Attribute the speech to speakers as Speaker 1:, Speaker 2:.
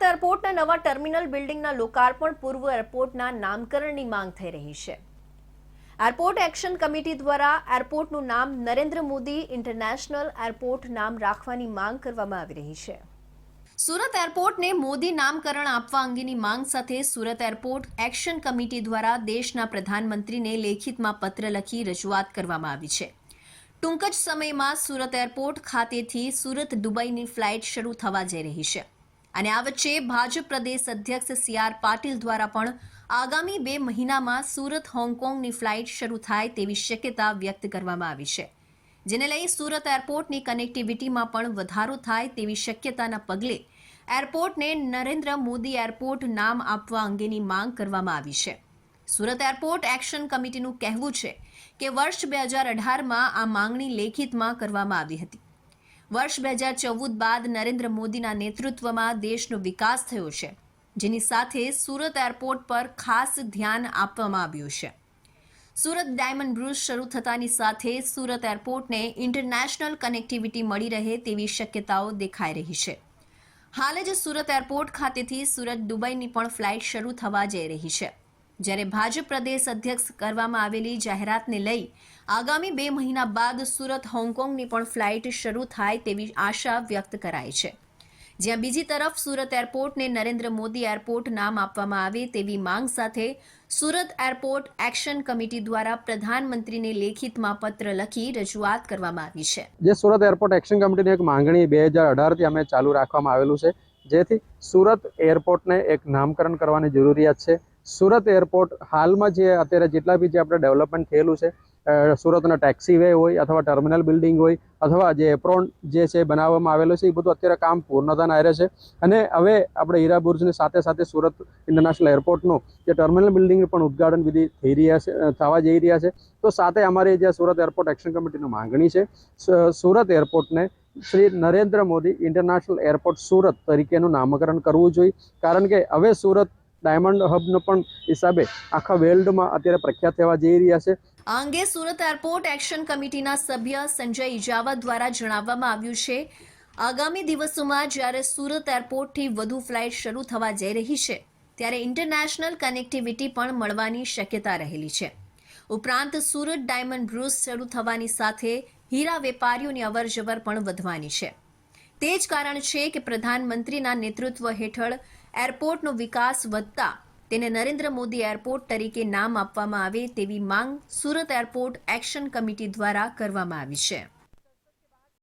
Speaker 1: સુરત એરપોર્ટના નવા ટર્મિનલ બિલ્ડિંગના લોકાર્પણ પૂર્વ એરપોર્ટના નામકરણની માંગ થઈ રહી છે. એરપોર્ટ એક્શન કમિટી દ્વારા એરપોર્ટનું નામ નરેન્દ્ર મોદી ઇન્ટરનેશનલ એરપોર્ટ નામ રાખવાની માંગ કરવામાં આવી રહી છે. સુરત એરપોર્ટને મોદી નામકરણ આપવા અંગેની માંગ સાથે સુરત એરપોર્ટ એક્શન કમિટી દ્વારા દેશના પ્રધાનમંત્રીને લેખિતમાં પત્ર લખી રજૂઆત કરવામાં આવી છે. ટૂંક જ સમયમાં સુરત એરપોર્ટ ખાતેથી સુરત દુબઈની ફ્લાઇટ શરૂ થવા જઈ રહી છે. અને આ વચ્ચે ભાજપ પ્રદેશ અધ્યક્ષ સી આર પાટીલ દ્વારા પણ આગામી બે મહિનામાં સુરત, હોંગકોંગની ફ્લાઇટ શરૂ થાય તેવી શક્યતા વ્યક્ત કરવામાં આવી છે, જેને લઈ સુરત એરપોર્ટની કનેક્ટિવિટીમાં પણ વધારો થાય તેવી શક્યતાના પગલે એરપોર્ટને નરેન્દ્ર મોદી એરપોર્ટ નામ આપવા અંગેની માંગ કરવામાં આવી છે. સુરત એરપોર્ટ એક્શન કમિટીનું કહેવું છે કે વર્ષ બે હજાર અઢારમાં આ માંગણી લેખિતમાં કરવામાં આવી હતી. વર્ષ બે હજાર ચૌદ બાદ નરેન્દ્ર મોદીના નેતૃત્વમાં દેશનો વિકાસ થયો છે, જેની સાથે સુરત એરપોર્ટ પર ખાસ ધ્યાન આપવામાં આવ્યું છે. સુરત ડાયમંડ બ્રુઝ શરૂ થતાની સાથે સુરત એરપોર્ટને ઇન્ટરનેશનલ કનેક્ટિવિટી મળી રહે તેવી શક્યતાઓ દેખાઈ રહી છે. હાલ જ સુરત એરપોર્ટ ખાતેથી સુરત દુબઈની પણ ફ્લાઇટ શરૂ થવા જઈ રહી છે. જ્યારે ભાજપ પ્રદેશ અધ્યક્ષ કરવામાં આવેલી જાહેરાતને લઈ આગામી બે મહિના બાદ સુરત, હોંગકોંગની પણ ફ્લાઇટ શરૂ થાય તેવી આશા વ્યક્ત કરાઈ છે. જ્યાં બીજી તરફ સુરત એરપોર્ટને નરેન્દ્ર મોદી એરપોર્ટ નામ આપવામાં આવે તેવી માંગ સાથે સુરત એરપોર્ટ એક્શન કમિટી દ્વારા પ્રધાનમંત્રીને લેખિતમાં પત્ર લખી રજૂઆત કરવામાં આવી છે.
Speaker 2: જે સુરત એરપોર્ટ એક્શન કમિટીની એક માંગણી બે હજાર અઢારથી અમે ચાલુ રાખવામાં આવેલું છે. જેથી સુરત એરપોર્ટને એક નામકરણ કરવાની જરૂરિયાત છે. સુરત એરપોર્ટ હાલમાં જે અત્યારે જેટલા બી જે આપણે ડેવલપમેન્ટ થયેલું છે સુરતનો ટેક્સી વે હોય અથવા ટર્મિનલ બિલ્ડિંગ હોય અથવા જે એપ્રોન જે છે બનાવવામાં આવેલો છે, એ બધું અત્યારે કામ પૂર્ણતાના આરે છે. અને હવે આપણે હીરા બુર્જની સાથે સાથે સુરત ઇન્ટરનેશનલ એરપોર્ટનું જે ટર્મિનલ બિલ્ડિંગનું પણ ઉદ્ઘાટન વિધિ થઈ રહ્યા છે થવા જઈ રહ્યા છે. તો સાથે અમારી જે સુરત એરપોર્ટ એક્શન કમિટીની માંગણી છે સુરત એરપોર્ટને શ્રી નરેન્દ્ર મોદી ઇન્ટરનેશનલ એરપોર્ટ સુરત તરીકેનું નામકરણ કરવું જોઈએ. કારણ કે હવે સુરત ડાયમંડ હબનો પણ હિસાબે આખા વર્લ્ડમાં અત્યારે પ્રખ્યાત થવા જઈ રહ્યા છે.
Speaker 1: આ અંગે સુરત એરપોર્ટ એક્શન કમિટીના સભ્ય સંજય ઇજાવા દ્વારા જણાવવામાં આવ્યું છે, આગામી દિવસોમાં જ્યારે સુરત એરપોર્ટથી વધુ ફ્લાઇટ શરૂ થવા જઈ રહી છે, ત્યારે ઇન્ટરનેશનલ કનેક્ટિવિટી પણ મળવાની શક્યતા રહેલી છે. ઉપરાંત સુરત ડાયમંડ બ્રુઝ શરૂ થવાની સાથે હીરા વેપારીઓની અવરજવર પણ વધવાની છે. તે જ કારણ છે કે પ્રધાનમંત્રીના નેતૃત્વ હેઠળ એરપોર્ટનો વિકાસ વધતા તેને નરેન્દ્ર મોદી એરપોર્ટ તરીકે નામ આપવામાં આવે તેવી માંગ સુરત એરપોર્ટ એક્શન કમિટી દ્વારા કરવામાં આવી છે.